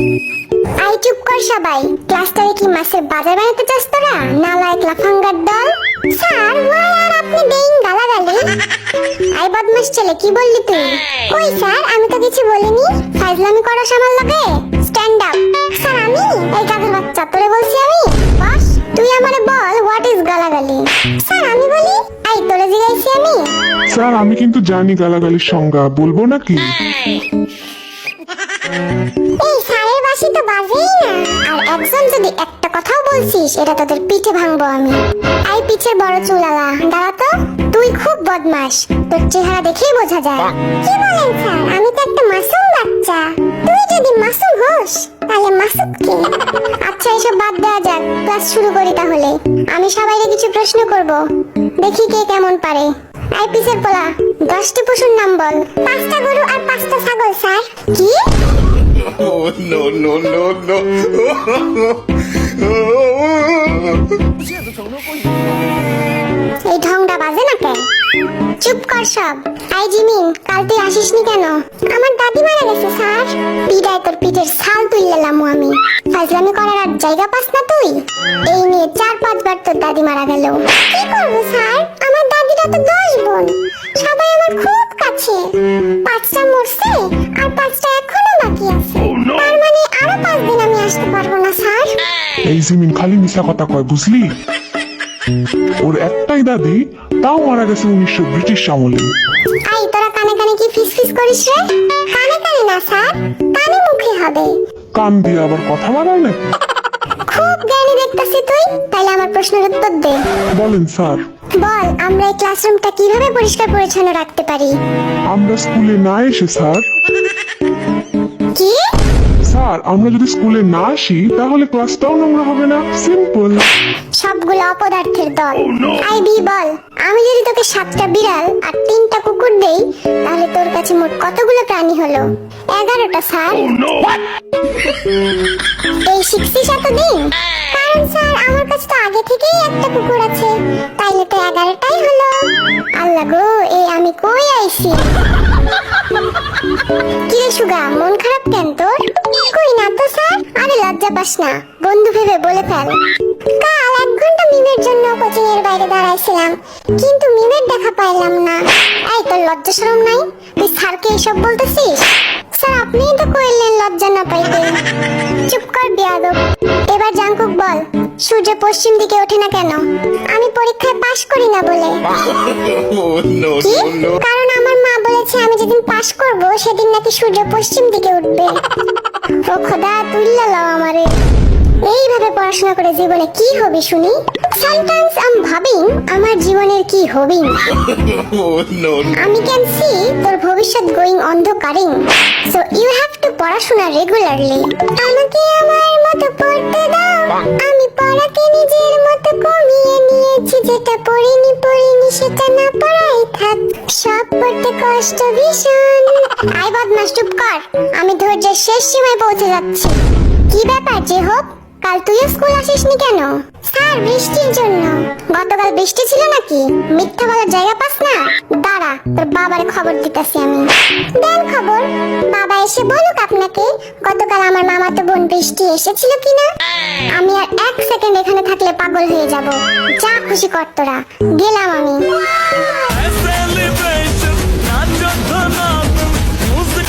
I চুপ কর সবাই। ক্লাসটারে কি মাছের বাজার বানাতে চাস তোরা? নালায়ক লাফাঙ্গার দল? স্যার ওয়াই আর আপনি দেইন গালাগালি। আই বদমাস ছেলে কি বললি তুই? ওই স্যার আমি তো কিছু বলিনি। ফাইজলামি করো আমার লগে স্ট্যান্ড আপ স্যার আমি? এই গাধের বাচ্চা তোরে বলছি আমি? বস তুই আমারে বল হোয়াট ইজ গালাগালি? স্যার আমি বলি আই তোরে জিগাইছি আমি? স্যার আমি কিন্তু জানি গালাগালির সংজ্ঞা বলব নাকি? একজন যদি একটা কথাও বলছিস, এটা তোদের পিঠে ভাঙবো আমি। আই পিঠের বড় চুলালা, দাঁড়া তো। তুই খুব বদমাস তোর চেহারা দেখেই বোঝা যায়। কি বলেন স্যার? আমি তো একটা মাসুম বাচ্চা। তুই যদি মাসুম হোস, তাহলে মাসুম কে? আচ্ছা এসব বাদ দেওয়া যাক, ক্লাস শুরু করি তাহলে। আমি সবাইকে কিছু প্রশ্ন করব। দেখি কে কেমন পারে। আই পিছের পোলা, দশটি পশুর নাম বল। পাঁচটা গরু আর পাঁচটা ছাগল, স্যার। কি? No no no no! এই ঢংটা বাজে না কেন? চুপ কর সব। আই জিমিন, কাল তুই আসিসনি কেন? আমার দাদি মারা গেছে, স্যার। পিডায় তোর পিঠের ছাল তুললাম আমি। ফাজলামি করার আর জায়গা পাস না তুই? এই নিয়ে চার পাঁচবার তোর দাদি মারা গেল। কি করব, স্যার? আমার দাদিরা তো দশ বোন। সবাই আমার খুব কাছে। পাঁচটা মরছে, আর পাঁচটা এখনও বাকি আছে তার মানে আরও পাঁচ দিন আমি আসতে পারব না স্যার এই জিমিন খালি মিশা কথা কয় বুঝলি? ওর একটাই দাদি তাও মারা গেছে উনিশশো ব্রিটিশ আমলে। আই তোরা কানে কানে কি ফিস ফিস করিস রে? কানে কানে না স্যার কানে মুখে হবে। কান দিয়ে আবার কথা বাড়ায় নাকি? খুব জ্ঞানী দেখতাছি তুই তাইলে আমার প্রশ্নের উত্তর দে। বলেন স্যার। বল আমরা এই ক্লাসরুমটা কীভাবে পরিষ্কার পরিচ্ছন্ন রাখতে পারি? আমরা স্কুলে না এসে স্যার স্যার আমরা যদি স্কুলে না আসি তাহলে ক্লাসটাও নোংরা হবে না। সিম্পল সবগুলো অপদার্থের দল। আই বি বল। আমি যদি তোকে সাতটা বিড়াল আর তিনটা কুকুর দেই তাহলে তোর কাছে মোট কতগুলো প্রাণী হলো? এগারোটা স্যার। এই শিখছিস এতদিন? কারণ স্যার আমার কাছে তো আগে থেকেই একটা কুকুর আছে। তাইলে তো এগারোটাই হলো। আল্লাহ গো এই আমি কই আইছি? কি সুগা মন খারাপ কেন তোর? কই না তো স্যার আরে লজ্জা পাস না বন্ধু ভেবে বলে ফেল। কাল এক ঘণ্টা মিমের জন্য কোচিং এর বাইরে দাঁড়াইছিলাম কিন্তু মিমের দেখা পাইলাম না। এই তোর লজ্জা শরম নাই? তুই স্যারকে এসব বলতেছিস? স্যার আপনিই তো কইলেন লজ্জা না পাইতে। চুপ কর বিয়াদব। এবার জাঙ্কুক বল সূর্য পশ্চিম দিকে ওঠে না কেন? আমি পরীক্ষায় পাশ করি না বলে। কি! কারণ আমার মা বলেছে আমি যেদিন পাশ করব সেদিন নাকি সূর্য পশ্চিম দিকে উঠবে। ও খোদা তুইল্লা লাও আমারে। এইভাবে পড়াশোনা করে জীবনে কি হবে শুনি? সামটাইমস আম ভাবিং আমার জীবনের কি হবিং। Oh! আমি ক্যান সি তোর ভবিষ্যৎ গোয়িং অন্ধকারিং। সো ইউ হ্যাভ টু পড়াশোনা রেগুলারলি আমাকে আমার মতো পড়তে দাও। আমি পড়াকে নিজের মতো কমিয়ে নিয়েছি যেটা পড়িনি পড়িনি সেটা না পড়াই থাক। সব পড়তে কষ্ট ভীষণ। আই বদমাস, চুপ কর। আমি ধৈর্যের শেষ সীমায় পৌঁছে যাচ্ছি। কি ব্যাপার যে হোক কাল তুইও স্কুল আসিসনি কেন? স্যার, বৃষ্টির জন্য। গতকাল বৃষ্টি ছিল নাকি? মিথ্যা বলার জায়গা পাস না? দাঁড়া, তোর বাবার খবর দিতেছি আমি। দেন খবর। বাবা এসে বলুক আপনাকে গতকাল আমার মামাতো বোন বৃষ্টি এসেছিল কিনা? আমি আর এক সেকেন্ড এখানে থাকলে পাগল হয়ে যাব। যা খুশি কর তোরা। গেলাম আমি।